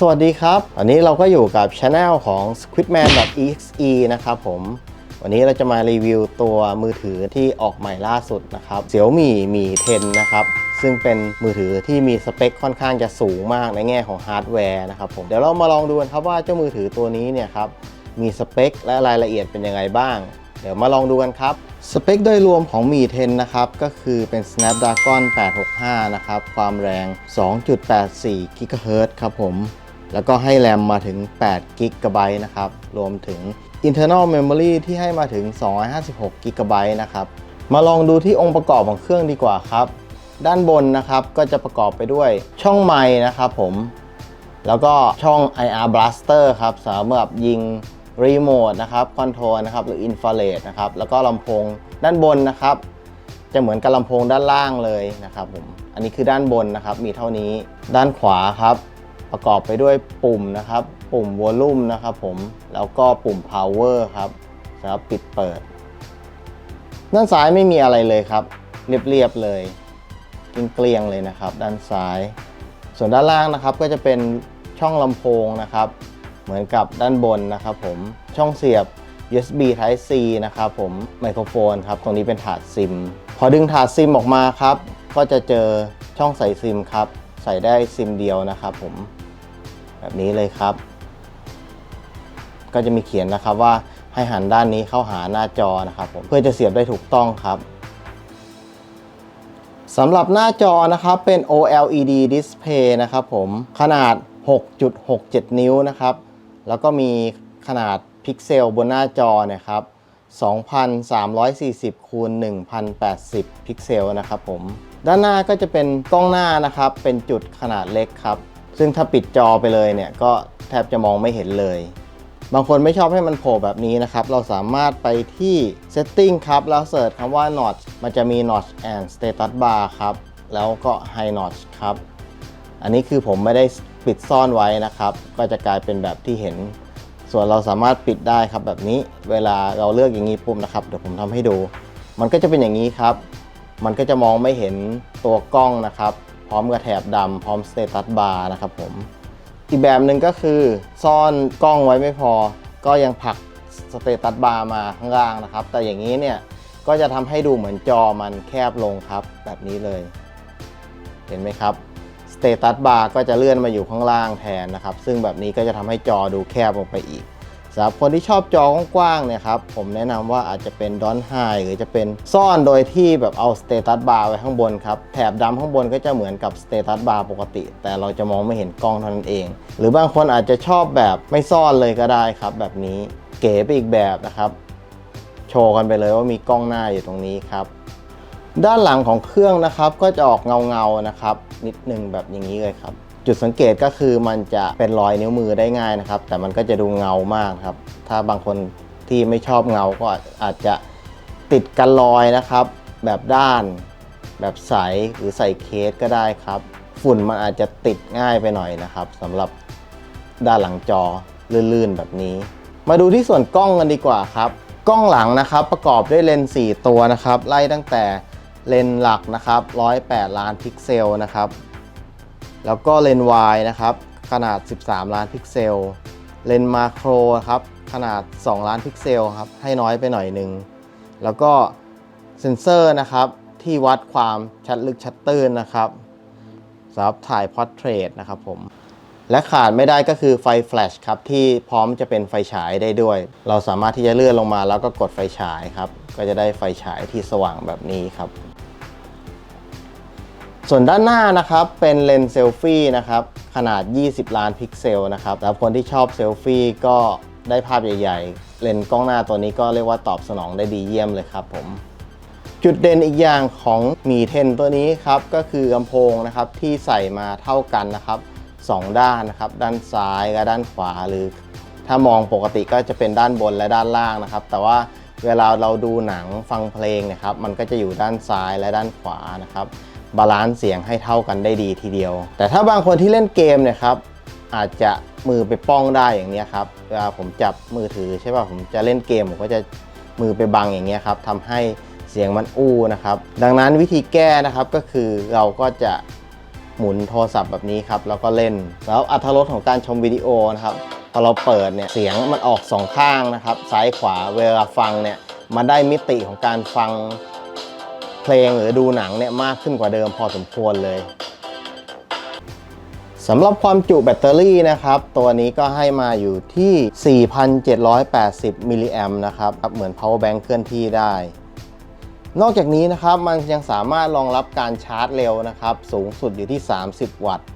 สวัสดีครับ วันนี้เราก็อยู่กับช anel ของ squidman.exe นะครับผม วันนี้เราจะมารีวิวตัวมือถือที่ออกใหม่ล่าสุดนะครับ Xiaomi Mi 10 นะครับ ซึ่งเป็นมือถือที่มีสเปคค่อนข้างจะสูงมากในแง่ของฮาร์ดแวร์นะครับผม เดี๋ยวเรามาลองดูกันครับว่าเจ้ามือถือตัวนี้เนี่ยครับ มีสเปคและรายละเอียดเป็นยังไงบ้าง เดี๋ยวมาลองดูกันครับ สเปคโดยรวมของ Mi 10 นะครับ ก็คือเป็น Snapdragon 865 นะครับ ความแรง 2.84 GHz ครับผม แล้วก็ให้แรมมาถึง8 g b นะครับ รวมถึง internal memory ที่ให้มาถึง 256 g b นะครับ มาลองดูที่องค์ประกอบของเครื่องดีกว่าครับ ด้านบนนะครับก็จะประกอบไปด้วยช่องไม้นะครับผม แล้วก็ช่อง IR Blaster ครับสำหรับยิงรีโมทนะครับคอนโทรลนะครับหรืออินฟ a เรดนะครับ แล้วก็ลำโพงด้านบนนะครับ จะเหมือนกับลำโพงด้านล่างเลยนะครับผม อันนี้คือด้านบนนะครับ มีเท่านี้ด้านขวาครับ ประกอบไปด้วยปุ่มนะครับ ปุ่มวอลลุ่มนะครับผมแล้วก็ปุ่ม power ครับสำหรับปิดเปิด ด้านซ้ายไม่มีอะไรเลยครับ เรียบๆเลยเกลียงๆเลยนะครับ ด้านซ้าย ส่วนด้านล่างนะครับก็จะเป็นช่องลำโพงนะครับ เหมือนกับด้านบนนะครับผมช่องเสียบ USB Type C นะครับผมไมโครโฟนครับตรงนี้เป็นถาดซิม พอดึงถาดซิมออกมาครับ ก็จะเจอช่องใส่ซิมครับ ใส่ได้ซิมเดียวนะครับผม แบบนี้เลยครับ ก็จะมีเขียนนะครับว่าให้หันด้านนี้เข้าหาหน้าจอนะครับผมเพื่อจะเสียบได้ถูกต้องครับสำหรับหน้าจอนะครับเป็น OLED Display นะครับผมขนาด 6.67 นิ้วนะครับ แล้วก็มีขนาดพิกเซลบนหน้าจอเนี่ยครับ2,340คูณ1,080 พิกเซลนะครับผม ด้านหน้าก็จะเป็นกล้องหน้านะครับ เป็นจุดขนาดเล็กครับ ซึ่งถ้าปิดจอไปเลยเนี่ยก็แทบจะมองไม่เห็นเลย บางคนไม่ชอบให้มันโผล่แบบนี้นะครับ เราสามารถไปที่ setting ครับ แล้วเสิร์ชคำว่า notch มันจะมี notch and status bar ครับ แล้วก็ high notch ครับ อันนี้คือผมไม่ได้ปิดซ่อนไว้นะครับ ก็จะกลายเป็นแบบที่เห็น ส่วนเราสามารถปิดได้ครับแบบนี้ เวลาเราเลือกอย่างนี้ปุ๊บนะครับ เดี๋ยวผมทำให้ดู มันก็จะเป็นอย่างนี้ครับ มันก็จะมองไม่เห็นตัวกล้องนะครับ พร้อมกับแถบดำพร้อม status bar นะครับผม อีกแบบหนึ่งก็คือซ่อนกล้องไว้ไม่พอ ก็ยังผลักสเตตัสบาร์มาข้างล่างนะครับ แต่อย่างนี้เนี่ยก็จะทำให้ดูเหมือนจอมันแคบลงครับ แบบนี้เลย เห็นไหมครับสเตตัสบาร์ก็จะเลื่อนมาอยู่ข้างล่างแทนนะครับ ซึ่งแบบนี้ก็จะทำให้จอดูแคบลงไปอีก สำหรับคนที่ชอบจอกว้างๆเนี่ยครับผมแนะนำว่าอาจจะเป็นดอนไฮหรือจะเป็นซ่อนโดยที่แบบเอาสเตตัสบาร์ไว้ข้างบนครับแถบดำข้างบนก็จะเหมือนกับสเตตัสบาร์ปกติ แต่เราจะมองไม่เห็นกล้องเท่านั้นเอง หรือบางคนอาจจะชอบแบบไม่ซ่อนเลยก็ได้ครับ แบบนี้เก๋ไปอีกแบบนะครับ โชว์กันไปเลยว่ามีกล้องหน้าอยู่ตรงนี้ครับด้านหลังของเครื่องนะครับก็จะออกเงาๆนะครับ นิดนึงแบบอย่างนี้เลยครับ จุดสังเกตก็คือมันจะเป็นรอยนิ้วมือได้ง่ายนะครับ แต่มันก็จะดูเงามากครับ ถ้าบางคนที่ไม่ชอบเงาก็อาจจะติดกันรอยนะครับ แบบด้าน แบบใสหรือใส่เคสก็ได้ครับ ฝุ่นมันอาจจะติดง่ายไปหน่อยนะครับสำหรับด้านหลังจอลื่นๆแบบนี้ มาดูที่ส่วนกล้องกันดีกว่าครับ กล้องหลังนะครับประกอบด้วยเลนส์4ตัวนะครับ ไล่ตั้งแต่เลนส์หลักนะครับ108 ล้านพิกเซลนะครับ แล้วก็เลนส์ wide นะครับ ขนาด 13 ล้านพิกเซล เลนส์มาโครครับ ขนาด 2 ล้านพิกเซลครับ ให้น้อยไปหน่อยหนึ่ง แล้วก็เซ็นเซอร์นะครับ ที่วัดความชัดลึกชัดตื้นนะครับสำหรับถ่ายพอร์เทรตนะครับผม และขาดไม่ได้ก็คือไฟแฟลชครับ ที่พร้อมจะเป็นไฟฉายได้ด้วย เราสามารถที่จะเลื่อนลงมาแล้วก็กดไฟฉายครับ ก็จะได้ไฟฉายที่สว่างแบบนี้ครับ ส่วนด้านหน้านะครับเป็นเลนส์เซลฟี่นะครับขนาด 20 ล้านพิกเซลนะครับแล้วคนที่ชอบเซลฟี่ก็ได้ภาพใหญ่ ๆ เลนส์กล้องหน้าตัวนี้ก็เรียกว่าตอบสนองได้ดีเยี่ยมเลยครับผมจุดเด่นอีกอย่างของมีเทนตัวนี้ครับก็คือลำโพงนะครับที่ใส่มาเท่ากันนะครับสองด้านนะครับด้านซ้ายและด้านขวาหรือ ถ้ามองปกติก็จะเป็นด้านบนและด้านล่างนะครับ แต่ว่าเวลาเราดูหนังฟังเพลงนะครับ มันก็จะอยู่ด้านซ้ายและด้านขวานะครับ บาลานซ์เสียงให้เท่ากันได้ดีทีเดียว แต่ถ้าบางคนที่เล่นเกมเนี่ยครับอาจจะมือไปป้องได้อย่างนี้ครับเวลาผมจับมือถือใช่ป่ะผมจะเล่นเกมผมก็จะมือไปบังอย่างเงี้ยครับทำให้เสียงมันอู้นะครับ ดังนั้นวิธีแก้นะครับก็คือเราก็จะหมุนโทรศัพท์แบบนี้ครับแล้วก็เล่น แล้วอัตรสของการชมวิดีโอนะครับพอเราเปิดเนี่ยเสียงมันออกสองข้างนะครับ ซ้ายขวาเวลาฟังเนี่ยมันได้มิติของการฟัง เพลงหรือดูหนังเนี่ยมากขึ้นกว่าเดิมพอสมควรเลยสำหรับความจุแบตเตอรี่นะครับ ตัวนี้ก็ให้มาอยู่ที่ 4,780 มิลลิแอมนะครับ เหมือน power bank เคลื่อนที่ได้ นอกจากนี้นะครับมันยังสามารถรองรับการชาร์จเร็วนะครับ สูงสุดอยู่ที่ 30 วัตต์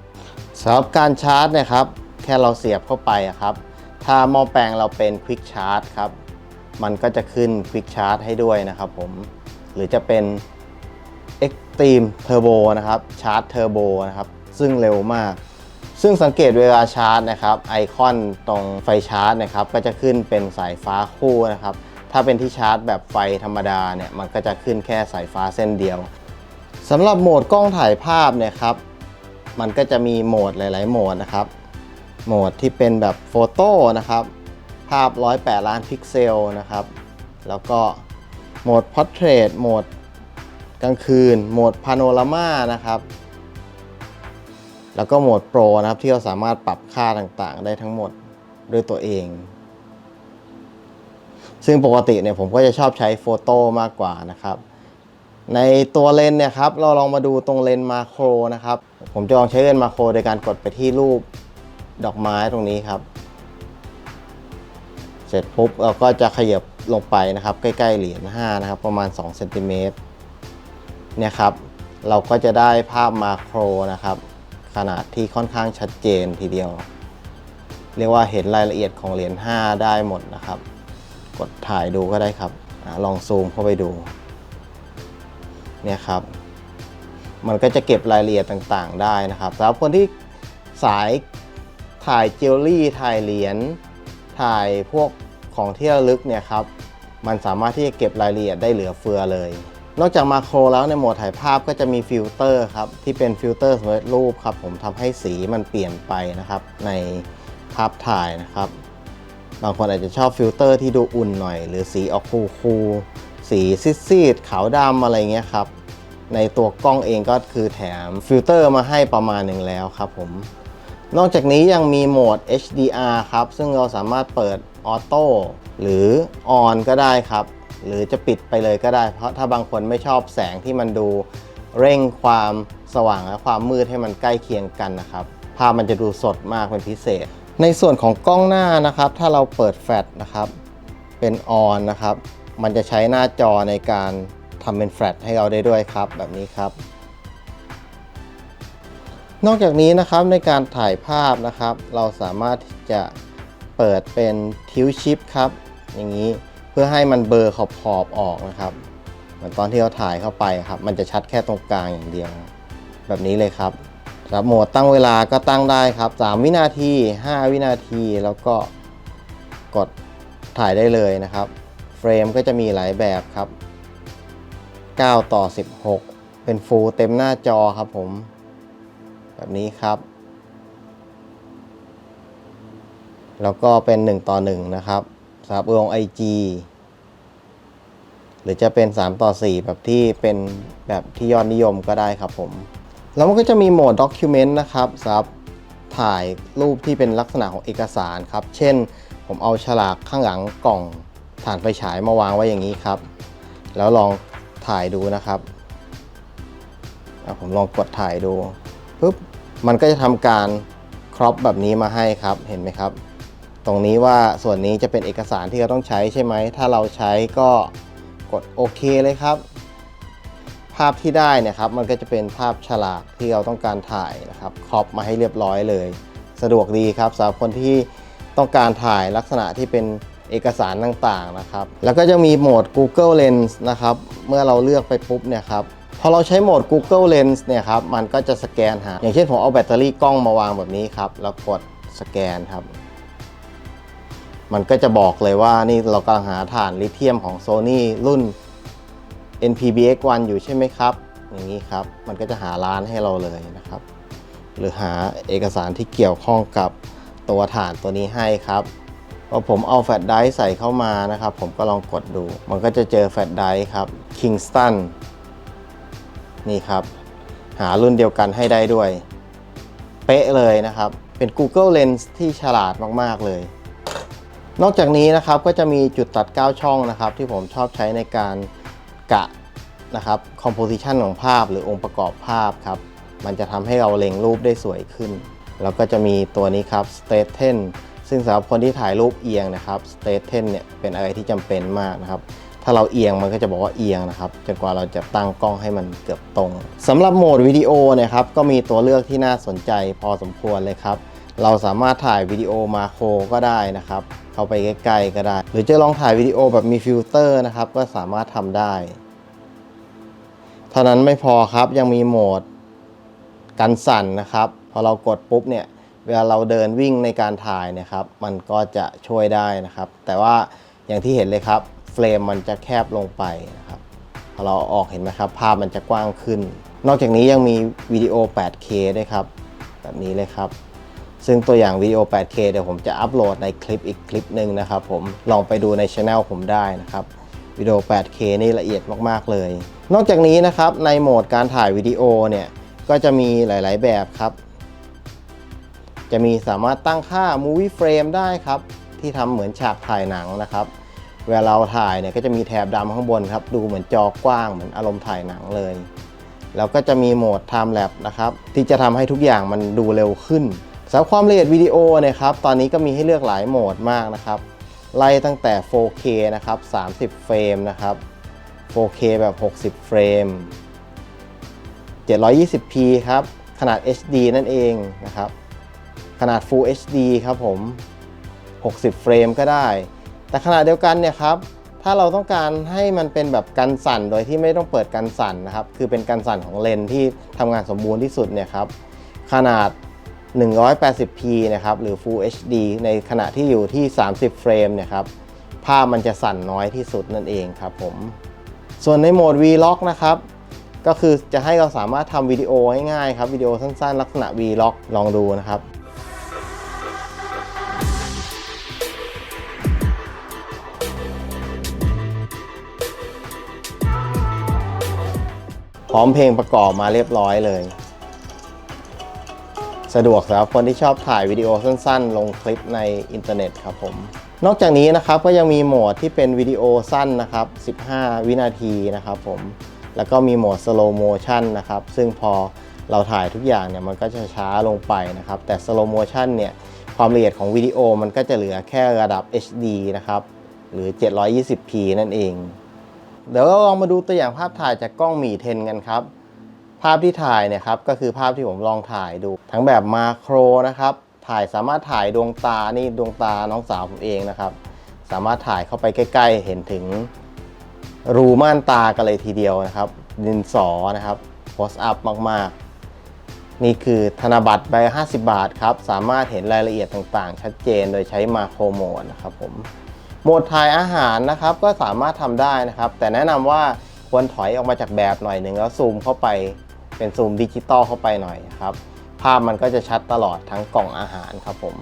สำหรับการชาร์จนะครับ แค่เราเสียบเข้าไปครับ ถ้าหม้อแปลงเราเป็น Quick Charge ครับ มันก็จะขึ้น Quick Charge ให้ด้วยนะครับผม หรือจะเป็น Extreme Turbo นะครับชาร์จเทอร์โบนะครับซึ่งเร็วมาก ซึ่งสังเกตเวลาชาร์จนะครับไอคอนตรงไฟชาร์จนะครับก็จะขึ้นเป็นสายฟ้าคู่นะครับถ้าเป็นที่ชาร์จแบบไฟธรรมดาเนี่ยมันก็จะขึ้นแค่สายฟ้าเส้นเดียวสำหรับโหมดกล้องถ่ายภาพเนี่ยครับมันก็จะมีโหมดหลาย ๆ โหมดนะครับโหมดที่เป็นแบบโฟโต้นะครับภาพ 108 ล้านพิกเซลนะครับแล้วก็โหมดพอร์เทรตโหมด กลางคืน โหมดพาโนรามานะครับ แล้วก็โหมดโปรนะครับที่เราสามารถปรับค่าต่างๆ ได้ทั้งหมดด้วยตัวเอง ซึ่งปกติเนี่ยผมก็จะชอบใช้โฟโต้มากกว่านะครับ ในตัวเลนเนี่ยครับเราลองมาดูตรงเลนมาโครนะครับ ผมจะลองใช้เลนมาโครโดยการกดไปที่รูปดอกไม้ตรงนี้ครับ เสร็จปุ๊บเราก็จะขยับลงไปนะครับ ใกล้ๆเหรียญ5นะครับ ประมาณ2เซนติเมตร เนี่ยครับเราก็จะได้ภาพมาโครนะครับ ขนาดที่ค่อนข้างชัดเจนทีเดียว เรียกว่าเห็นรายละเอียดของเหรียญ5ได้หมดนะครับ กดถ่ายดูก็ได้ครับอลองซูมเข้าไปดูเนี่ยครับ มันก็จะเก็บรายละเอียดต่างๆ ได้นะครับสำหรับคนที่สายถ่ายเวลรี่ถ่ายเหรียญถ่ายพวกของที่ระลึกเนี่ยครับ มันสามารถที่จะเก็บรายละเอียดได้เหลือเฟือเลย นอกจากมาโครแล้วในโหมดถ่ายภาพก็จะมีฟิลเตอร์ครับที่เป็นฟิลเตอร์สำเร็จรูปครับผมทำให้สีมันเปลี่ยนไปนะครับในภาพถ่ายนะครับ บางคนอาจจะชอบฟิลเตอร์ที่ดูอุ่นหน่อย หรือสีออกคูคูลสีซีดๆขาวดำอะไรเงี้ยครับ ในตัวกล้องเองก็คือแถมฟิลเตอร์มาให้ประมาณหนึ่งแล้วครับผมนอกจากนี้ยังมีโหมด HDR ครับ ซึ่งเราสามารถเปิดออโต้หรือออนก็ได้ครับ หรือจะปิดไปเลยก็ได้ เพราะถ้าบางคนไม่ชอบแสงที่มันดูเร่งความสว่างและความมืดให้มันใกล้เคียงกันนะครับ ภาพมันจะดูสดมากเป็นพิเศษ ในส่วนของกล้องหน้านะครับ ถ้าเราเปิดแฟลชนะครับ เป็นออนนะครับ มันจะใช้หน้าจอในการทำเป็นแฟลชให้เราได้ด้วยครับ แบบนี้ครับ นอกจากนี้นะครับในการถ่ายภาพนะครับ เราสามารถที่จะเปิดเป็นทิวชิปครับ อย่างนี้ เพื่อให้มันเบลอขอบขอบออกนะครับเหมือนตอนที่เราถ่ายเข้าไปครับ มันจะชัดแค่ตรงกลางอย่างเดียว แบบนี้เลยครับครับโหมดตั้งเวลาก็ตั้งได้ครับ 3 วินาที 5 วินาทีแล้วก็กดถ่ายได้เลยนะครับ เฟรมก็จะมีหลายแบบครับ 9 ต่อ 16 เป็นฟูลเต็มหน้าจอครับผม แบบนี้ครับ แล้วก็เป็น 1 ต่อ 1 นะครับ สำหรับลง IG หรือจะเป็น 3 ต่อ 4 แบบที่เป็นแบบที่ยอดนิยมก็ได้ครับผม แล้วมันก็จะมีโหมด Document นะครับสำหรับถ่ายรูปที่เป็นลักษณะของเอกสารครับ เช่น ผมเอาฉลากข้างหลังกล่องถ่านไฟฉายมาวางไว้อย่างนี้ครับ แล้วลองถ่ายดูนะครับผมลองกดถ่ายดูปุ๊บมันก็จะทำการครอปแบบนี้มาให้ครับเห็นไหมครับ ตรงนี้ว่าส่วนนี้จะเป็นเอกสารที่เราต้องใช้ใช่ไหม ถ้าเราใช้ก็กดโอเคเลยครับ ภาพที่ได้เนี่ยครับมันก็จะเป็นภาพฉลากที่เราต้องการถ่ายนะครับครอปมาให้เรียบร้อยเลย สะดวกดีครับสำหรับคนที่ต้องการถ่ายลักษณะที่เป็นเอกสารต่างๆนะครับ แล้วก็จะมีโหมด Google Lens นะครับ เมื่อเราเลือกไปปุ๊บเนี่ยครับ พอเราใช้โหมด Google Lens เนี่ยครับ มันก็จะสแกนหา อย่างเช่นผมเอาแบตเตอรี่กล้องมาวางแบบนี้ครับ แล้วกดสแกนครับ มันก็จะบอกเลยว่านี่เรากำลังหาฐานลิเธียมของ Sony รุ่น NPBX1 อยู่ใช่ไหมครับ อย่างนี้ครับ มันก็จะหาร้านให้เราเลยนะครับ หรือหาเอกสารที่เกี่ยวข้องกับตัวฐานตัวนี้ให้ครับพอผมเอาแฟลชไดร์ใส่เข้ามานะครับ ผมก็ลองกดดู มันก็จะเจอแฟลชไดร์ครับ Kingston นี่ครับ หารุ่นเดียวกันให้ได้ด้วย เป๊ะเลยนะครับ เป็น Google Lens ที่ฉลาดมาก ๆ เลย นอกจากนี้นะครับก็จะมีจุดตัด 9 ช่องนะครับ ที่ผมชอบใช้ในการกะนะครับ composition ของภาพหรือองค์ประกอบภาพครับ มันจะทำให้เราเล็งรูปได้สวยขึ้น แล้วก็จะมีตัวนี้ครับ State 10ซึ่งสำหรับคนที่ถ่ายรูปเอียงนะครับ State 10เนี่ยเป็นอะไรที่จำเป็นมากนะครับถ้าเราเอียงมันก็จะบอกว่าเอียงนะครับจนกว่าเราจะตั้งกล้องให้มันเกือบตรงสำหรับโหมดวิดีโอนี่ยครับก็มีตัวเลือกที่น่าสนใจพอสมควรเลยครับ เราสามารถถ่ายวิดีโอมาโครก็ได้นะครับ เข้าไปใกล้ๆก็ได้ หรือจะลองถ่ายวิดีโอแบบมีฟิลเตอร์นะครับ ก็สามารถทำได้เท่านั้นไม่พอครับยังมีโหมดกันสั่นนะครับ พอเรากดปุ๊บเนี่ยเวลาเราเดินวิ่งในการถ่ายนะครับ มันก็จะช่วยได้นะครับ แต่ว่าอย่างที่เห็นเลยครับเฟรมมันจะแคบลงไปนะครับพอเราออกเห็นไหมครับ ภาพมันจะกว้างขึ้น นอกจากนี้ยังมีวิดีโอ 8K ด้วยครับ แบบนี้เลยครับ ซึ่งตัวอย่างวิดีโอ 8K เดี๋ยวผมจะอัปโหลดในคลิปอีกคลิปหนึ่งนะครับผมลองไปดูในช anel ผมได้นะครับวิดีโอ 8K นี่ละเอียดมากๆเลย นอกจากนี้นะครับในโหมดการถ่ายวิดีโอเนี่ยก็จะมีหลายๆแบบครับ จะมีสามารถตั้งค่า movie frame ได้ครับ ที่ทำเหมือนฉากถ่ายหนังนะครับ เวลาเราถ่ายเนี่ยก็จะมีแถบดำข้างบนครับ ดูเหมือนจอกว้างเหมือนอารมณ์ถ่ายหนังเลย แล้วก็จะมีโหมด time lapse นะครับ ที่จะทำให้ทุกอย่างมันดูเร็วขึ้น สำหรับความละเอียดวิดีโอเนี่ยครับตอนนี้ก็มีให้เลือกหลายโหมดมากนะครับไล่ตั้งแต่ 4K นะครับ 30 เฟรมนะครับ 4K แบบ 60 เฟรม 720p ครับ ขนาด HD นั่นเองนะครับ ขนาด Full HD ครับผม 60 เฟรมก็ได้ แต่ขนาดเดียวกันเนี่ยครับ ถ้าเราต้องการให้มันเป็นแบบกันสั่นโดยที่ไม่ต้องเปิดกันสั่นนะครับ คือเป็นกันสั่นของเลนที่ทำงานสมบูรณ์ที่สุดเนี่ยครับ ขนาด 180p นะครับหรือ Full HD ในขณะที่อยู่ที่ 30 เฟรมนี่ยครับภาพมันจะสั่นน้อยที่สุดนั่นเองครับผม ส่วนในโหมด Vlog นะครับ ก็คือจะให้เราสามารถทำวิดีโอง่ายๆครับวิดีโอสั้นๆ ลักษณะ Vlog ลองดูนะครับพร้อมเพลงประกอบมาเรียบร้อยเลย สะดวกสำหรับคนที่ชอบถ่ายวิดีโอสั้นๆ ลงคลิปในอินเทอร์เน็ตครับผม นอกจากนี้นะครับก็ยังมีโหมดที่เป็นวิดีโอสั้นนะครับ 15 วินาทีนะครับผม แล้วก็มีโหมด slow motion นะครับ ซึ่งพอเราถ่ายทุกอย่างเนี่ยมันก็จะช้าลงไปนะครับ แต่ slow motion เนี่ยความละเอียดของวิดีโอมันก็จะเหลือแค่ระดับ HD นะครับ หรือ 720p นั่นเอง เดี๋ยวเราลองมาดูตัวอย่างภาพถ่ายจากกล้องมีเทนกันครับ ภาพที่ถ่ายเนี่ยครับก็คือภาพที่ผมลองถ่ายดู ทั้งแบบมาโครนะครับ ถ่ายสามารถถ่ายดวงตานี่ดวงตาน้องสาวผมเองนะครับ สามารถถ่ายเข้าไปใกล้ ๆ เห็นถึงรูม่านตากันเลยทีเดียวนะครับดินสอนะครับโพสอัพมากๆ นี่คือธนบัตรใบ 50 บาทครับ สามารถเห็นรายละเอียดต่างๆ ชัดเจนโดยใช้มาโครโหมดนะครับผมโหมดถ่ายอาหารนะครับก็สามารถทำได้นะครับ แต่แนะนำว่าควรถอยออกมาจากแบบหน่อยหนึ่งแล้วซูมเข้าไป เป็นซูมดิจิตอลเข้าไปหน่อยครับ ภาพมันก็จะชัดตลอดทั้งกล่องอาหารครับผม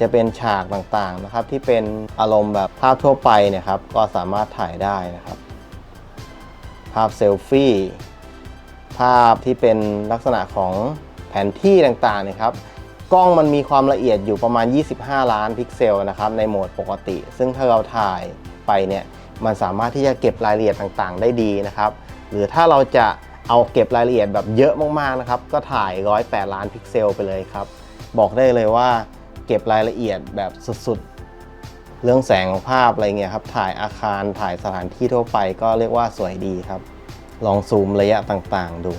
จะเป็นฉากต่างๆนะครับ ที่เป็นอารมณ์แบบภาพทั่วไปเนี่ยครับก็สามารถถ่ายได้นะครับ ภาพเซลฟี่ ภาพที่เป็นลักษณะของแผนที่ต่างๆนะครับกล้องมันมีความละเอียดอยู่ประมาณ 25 ล้านพิกเซลนะครับในโหมดปกติ ซึ่งถ้าเราถ่ายไปเนี่ยมันสามารถที่จะเก็บรายละเอียดต่างๆ ได้ดีนะครับ หรือถ้าเราจะ เอาเก็บรายละเอียดแบบเยอะมากๆนะครับ ก็ถ่าย 108 ล้านพิกเซลไปเลยครับ บอกได้เลยว่าเก็บรายละเอียดแบบสุดๆ เรื่องแสงของภาพอะไรเงี้ยครับ ถ่ายอาคารถ่ายสถานที่ทั่วไปก็เรียกว่าสวยดีครับ ลองซูมระยะต่างๆ ดู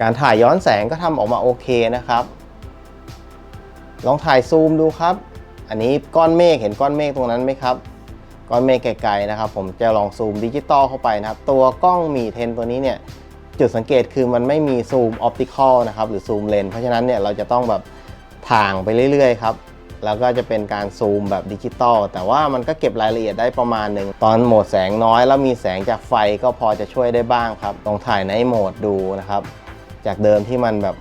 การถ่ายย้อนแสงก็ทำออกมาโอเคนะครับ ลองถ่ายซูมดูครับ อันนี้ก้อนเมฆเห็นก้อนเมฆตรงนั้นไหมครับ ก้อนเมฆไกลๆนะครับ ผมจะลองซูมดิจิตอลเข้าไปนะครับ ตัวกล้องมีเทนตัวนี้เนี่ยจุดสังเกตคือมันไม่มีซูมออปติคอลนะครับหรือซูมเลนเพราะฉะนั้นเนี่ยเราจะต้องแบบถ่างไปเรื่อยๆครับแล้วก็จะเป็นการซูมแบบดิจิตอลแต่ว่ามันก็เก็บรายละเอียดได้ประมาณหนึ่งตอนโหมดแสงน้อยแล้วมีแสงจากไฟก็พอจะช่วยได้บ้างครับลองถ่ายในโหมดดูนะครับ จากเดิมที่มันแบบ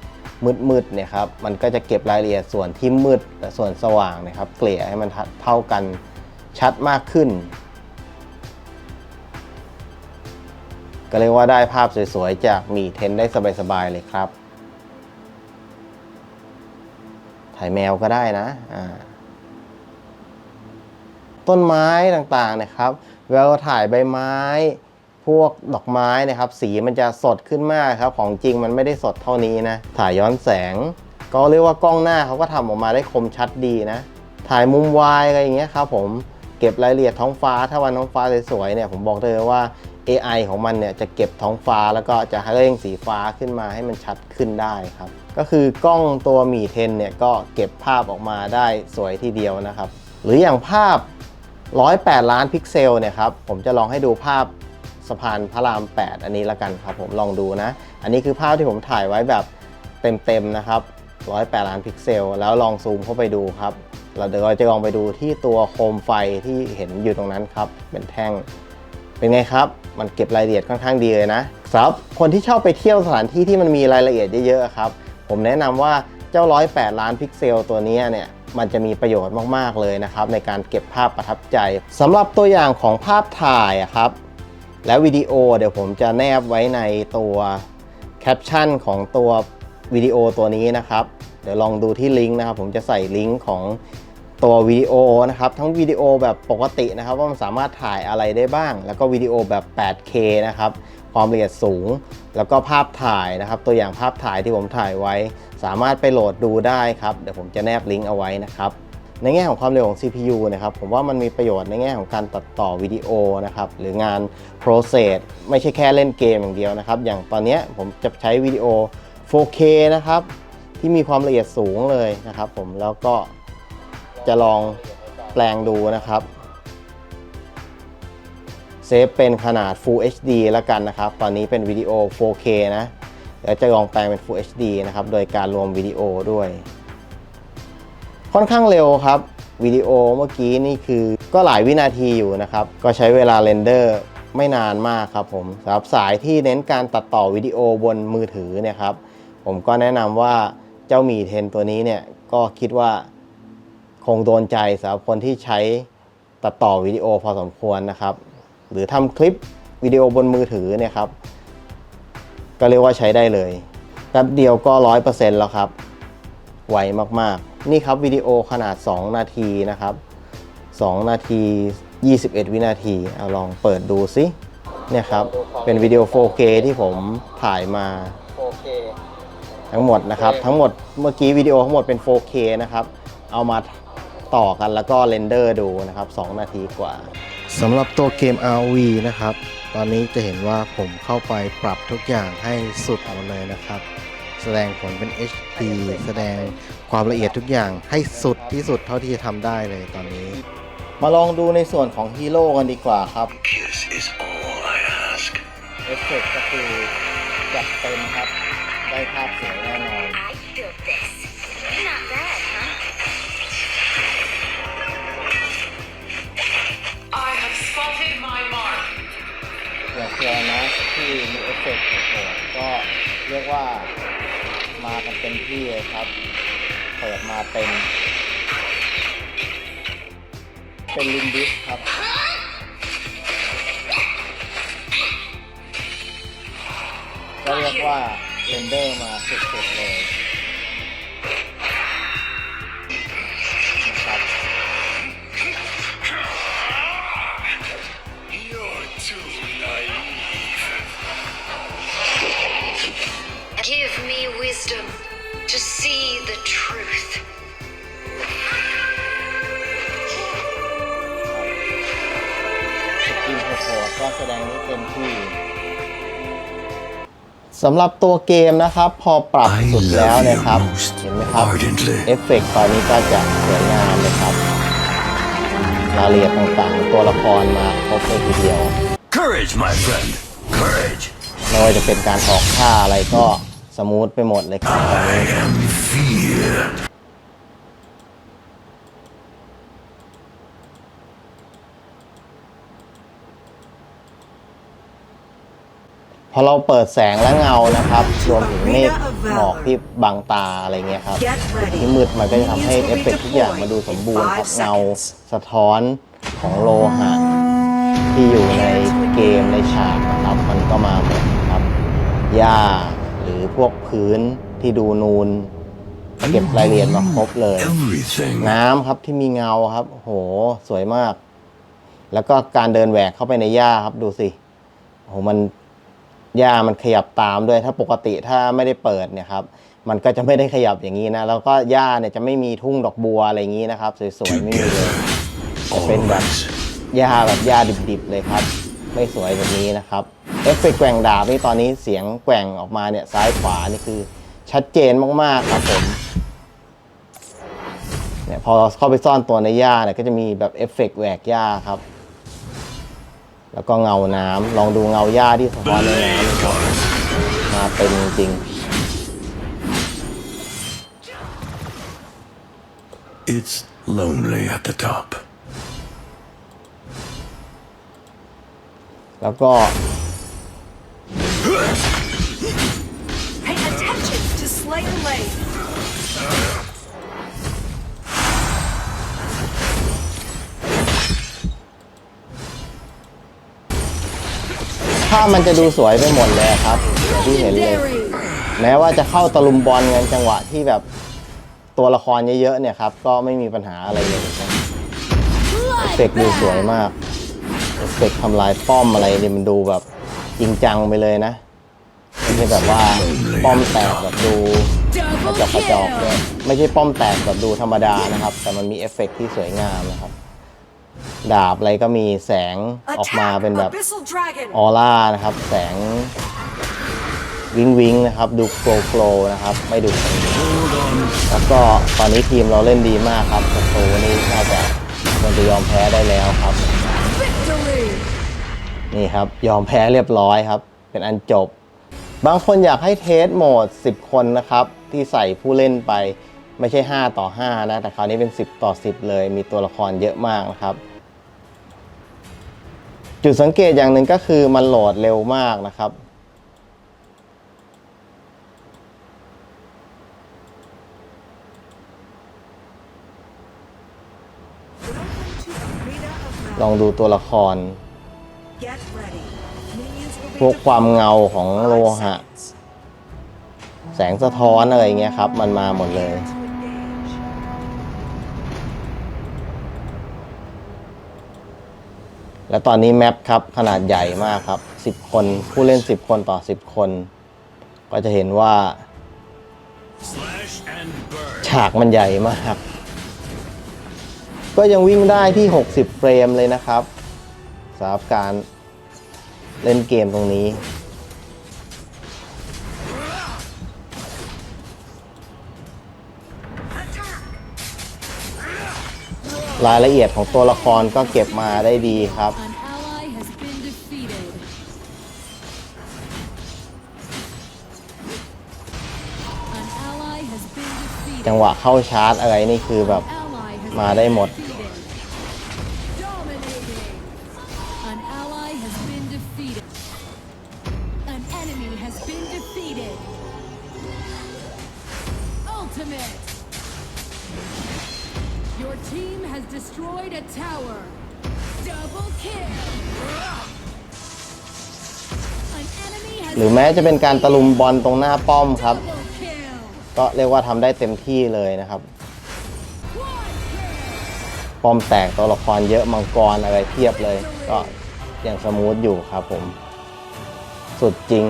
มืดๆเนี่ยครับมันก็จะเก็บรายละเอียดส่วนที่มืดแต่ส่วนสว่างนะครับ เกลี่ยให้มันเท่ากัน ชัดมากขึ้น ก็เรียกว่าได้ภาพสวยๆ จากมีเทนได้สบายๆ เลยครับ ถ่ายแมวก็ได้นะอ่าต้นไม้ต่างๆนะครับ เวลาถ่ายใบไม้ พวกดอกไม้นะครับ สีมันจะสดขึ้นมากครับ ของจริงมันไม่ได้สดเท่านี้นะ ถ่ายย้อนแสง ก็เรียกว่ากล้องหน้าเขาก็ทำออกมาได้คมชัดดีนะ ถ่ายมุมวายอะไรอย่างเงี้ยครับผม ก็บรายละเอียดท้องฟ้า ถ้าวันท้องฟ้าสวยๆเนี่ยผมบอกเลยว่า AI ของมันเนี่ยจะเก็บท้องฟ้าแล้วก็จะเร่งสีฟ้าขึ้นมาให้มันชัดขึ้นได้ครับ ก็คือกล้องตัวมีเทนเนี่ยก็เก็บภาพออกมาได้สวยทีเดียวนะครับ หรืออย่างภาพ 108 ล้านพิกเซลเนี่ยครับผมจะลองให้ดูภาพสะพานพระราม 8 อันนี้ละกันครับผมลองดูนะ อันนี้คือภาพที่ผมถ่ายไว้แบบเต็มๆนะครับ 108 ล้านพิกเซล แล้วลองซูมเข้าไปดูครับ เราเดี๋ยวเราจะลองไปดูที่ตัวโคมไฟที่เห็นอยู่ตรงนั้นครับ เป็นแท่ง เป็นไงครับ มันเก็บรายละเอียดค่อนข้างดีเลยนะสำหรับคนที่ชอบไปเที่ยวสถานที่ที่มันมีรายละเอียดเยอะๆครับ ผมแนะนำว่าเจ้า108ล้านพิกเซลตัวนี้เนี่ยมันจะมีประโยชน์มากๆเลยนะครับ ในการเก็บภาพประทับใจสำหรับตัวอย่างของภาพถ่ายครับ และวิดีโอเดี๋ยวผมจะแนบไว้ในตัวแคปชั่นของตัววิดีโอตัวนี้นะครับ เดี๋ยวลองดูที่ลิงก์นะครับ ผมจะใส่ลิงก์ของตัววิดีโอนะครับ ทั้งวิดีโอแบบปกตินะครับ ว่ามันสามารถถ่ายอะไรได้บ้าง แล้วก็วิดีโอแบบ 8K นะครับ ความละเอียดสูง แล้วก็ภาพถ่ายนะครับ ตัวอย่างภาพถ่ายที่ผมถ่ายไว้ สามารถไปโหลดดูได้ครับ เดี๋ยวผมจะแนบลิงก์เอาไว้นะครับในแง่ของความเร็วของ CPU นะครับ ผมว่ามันมีประโยชน์ในแง่ของการตัดต่อวิดีโอนะครับ หรืองาน process ไม่ใช่แค่เล่นเกมอย่างเดียวนะครับ อย่างตอนนี้ผมจะใช้วิดีโอ 4K นะครับ ที่มีความละเอียดสูงเลยนะครับ ผมแล้วก็จะลองแปลงดูนะครับเซฟเป็นขนาด Full HD แล้วกันนะครับ ตอนนี้เป็นวิดีโอ 4K นะเดี๋ยวจะลองแปลงเป็น Full HD นะครับ โดยการรวมวิดีโอด้วย ค่อนข้างเร็วครับ วิดีโอเมื่อกี้นี่คือก็หลายวินาทีอยู่นะครับ ก็ใช้เวลาเรนเดอร์ไม่นานมากครับผมสำหรับสายที่เน้นการตัดต่อวิดีโอบนมือถือเนี่ยครับ ผมก็แนะนำว่า เจ้ามีเทนตัวนี้เนี่ยก็คิดว่าคงโดนใจสำหรับคนที่ใช้ตัดต่อวิดีโอพอสมควรนะครับ หรือทำคลิปวิดีโอบนมือถือเนี่ยครับ ก็เรียกว่าใช้ได้เลยแป๊บเดียวก็ 100%แล้วครับ ไวมากๆ นี่ครับวิดีโอขนาด 2 นาทีนะครับ 2 นาที 21 วินาทีเอาลองเปิดดูซิเนี่ยครับ เป็นวิดีโอ 4K ที่ผมถ่ายมา 4K ทั้งหมดนะครับ ทั้งหมดเมื่อกี้วิดีโอทั้งหมดเป็น 4K นะครับ เอามาต่อกันแล้วก็เรนเดอร์ดูนะครับ 2 นาทีกว่าสำหรับตัวเกม RV นะครับ ตอนนี้จะเห็นว่าผมเข้าไปปรับทุกอย่างให้สุดหมดเลยนะครับ แสดงผลเป็น HD แสดงความละเอียดทุกอย่างให้สุดที่สุดเท่าที่จะทำได้เลยตอนนี้ มาลองดูในส่วนของฮีโร่กันดีกว่าครับ Kiss is all I ask. เอฟเฟกก็คือจัดเต็มครับ ได้ภาพสวย อย่างเคียร์นะที่มีเอฟเฟกต์โหดก็เรียกว่ามากันเต็มที่เลยครับ เปิดมาเต็ม เป็นลินดิสครับก็เรียกว่าเรนเดอร์มาสุดๆเลย แสดงได้เต็มที่สำหรับตัวเกมนะครับ พอปรับ I สุดแล้ว love เนี่ย you ครับ most เห็นไหมครับ ardently. เอฟเฟกต์ตอนนี้ก็จะสวยงามเลยครับรายละเอียดต่างๆของตัวละครมาครบเลยทีเดียว Courage, my friend. Courage. ไม่ว่าจะเป็นการออกท่าอะไรก็สมูทไปหมดเลยครับตอนนี้ I am fear. พอเราเปิดแสงและเงานะครับ รวมถึงเมฆหมอกที่บังตาอะไรเงี้ยครับ Get ready. ที่มืดมันก็จะทำให้เอฟเฟกต์ทุกอย่างมาดูสมบูรณ์ครับเงาสะท้อนของโลหะที่อยู่ในเกมในฉากนะครับ มันก็มาหมดครับหญ้าหรือพวกพื้นที่ดูนูน เก็บรายละเอียดมาครบเลย Everything. น้ำครับที่มีเงาครับโอ้โหสวยมาก แล้วก็การเดินแหวกเข้าไปในหญ้าครับดูสิโอ้โหมัน หญ้ามันขยับตามด้วยถ้าปกติถ้าไม่ได้เปิดเนี่ยครับมันก็จะไม่ได้ขยับอย่างนี้นะ แล้วก็หญ้าเนี่ยจะไม่มีทุ่งดอกบัวอะไรอย่างนี้นะครับ สวยๆไม่มีเลยเป็นแบบหญ้าแบบหญ้าดิบๆเลยครับ ไม่สวยแบบนี้นะครับเอฟเฟกต์แกว่งดาบนี่ตอนนี้เสียงแกว่งออกมาเนี่ยซ้ายขวานี่คือชัดเจนมากๆครับผมเนี่ยพอเราเข้าไปซ่อนตัวในหญ้าเนี่ยก็จะมีแบบเอฟเฟกต์แหวกหญ้าครับ แล้วก็เงาน้ำลองดูเงาหญ้าที่สะท้อนในน้ำนะครับ Guard. มาเป็นจริง It's lonely at the top. แล้วก็าพมันจะดูสวยไปหมดเลยครับอย่างที่เห็นเลย แม้ว่าจะเข้าตะลุมบอลกันจังหวะที่แบบตัวละครเยอะๆเนี่ยครับ ก็ไม่มีปัญหาอะไรเลยเอฟเฟกต์ดูสวยมากเอฟเฟกต์ทำลายป้อมอะไรเนี่ยมันดูแบบจริงจังไปเลยนะไม่ใช่แบบว่าป้อมแตกแบบดูกระจอกกระจอกเลยไม่ใช่ป้อมแตกแบบดูธรรมดานะครับ แต่มันมีเอฟเฟกต์ที่สวยงามนะครับ ดาบอะไรก็มีแสงออกมาเป็นแบบ Abyssal Dragon. ออร่านะครับ แสงวิงวิงนะครับ ดูโกลโกลนะครับ ไม่ดูแข็งแล้วก็ตอนนี้ทีมเราเล่นดีมากครับศัตรูนี่น่าจะควรจะยอมแพ้ได้แล้วครับ Victory. นี่ครับยอมแพ้เรียบร้อยครับ เป็นอันจบ บางคนอยากให้เทสโหมด 10 คนนะครับ ที่ใส่ผู้เล่นไป ไม่ใช่ 5 ต่อ 5 นะ แต่คราวนี้เป็น 10 ต่อ 10 เลย มีตัวละครเยอะมากนะครับ จุดสังเกตอย่างหนึ่งก็คือมันโหลดเร็วมากนะครับ ลองดูตัวละคร พวกความเงาของโลหะ แสงสะท้อนอะไรเงี้ยครับ มันมาหมดเลย และตอนนี้แมปครับขนาดใหญ่มากครับ 10 คน ผู้เล่น 10 คนต่อ 10 คน ก็จะเห็นว่า ฉากมันใหญ่มาก ก็ยังวิ่งได้ที่ 60 เฟรมเลยนะครับสำหรับการเล่นเกมตรงนี้ รายละเอียดของตัวละครก็เก็บมาได้ดีครับ An ally has been defeated. An ally has been defeated. จังหวะเข้าชาร์จอะไรนี่คือแบบ Ally has มา been ได้หมด destroyed a tower. Double kill. An enemy has หรือแม้จะเป็นการตะลุมบอลตรงหน้าป้อมครับ double kill. ก็เรียกว่าทำได้เต็มที่เลยนะครับ One kill. ป้อมแตกตัวละครเยอะมังกรอะไรเพียบเลย ก็ยังสมูทอยู่ครับผม สุดจริง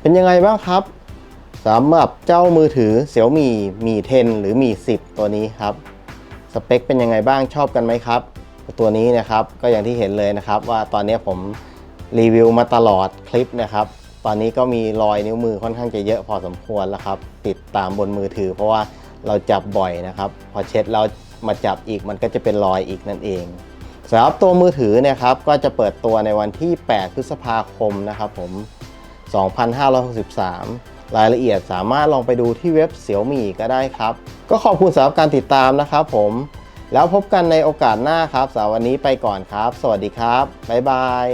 เป็นยังไงบ้างครับสำหรับเจ้ามือถือเสี่ยวมีมี10 หรือมี10 ตัวนี้ครับ สเปคเป็นยังไงบ้างชอบกันไหมครับ ตัวนี้นะครับก็อย่างที่เห็นเลยนะครับ ว่าตอนนี้ผมรีวิวมาตลอดคลิปนะครับ ตอนนี้ก็มีรอยนิ้วมือค่อนข้างจะเยอะพอสมควรแล้วครับ ติดตามบนมือถือ เพราะว่าเราจับบ่อยนะครับ พอเช็ดแล้วมาจับอีกมันก็จะเป็นรอยอีกนั่นเองสำหรับตัวมือถือเนี่ยครับก็จะเปิดตัวในวันที่ 8 พฤษภาคมนะครับผม 2563 รายละเอียดสามารถลองไปดูที่เว็บเสี่ยวมี่ก็ได้ครับ ก็ขอบคุณสำหรับการติดตามนะครับผม แล้วพบกันในโอกาสหน้าครับสำหรับวันนี้ไปก่อนครับ สวัสดีครับ บ๊ายบาย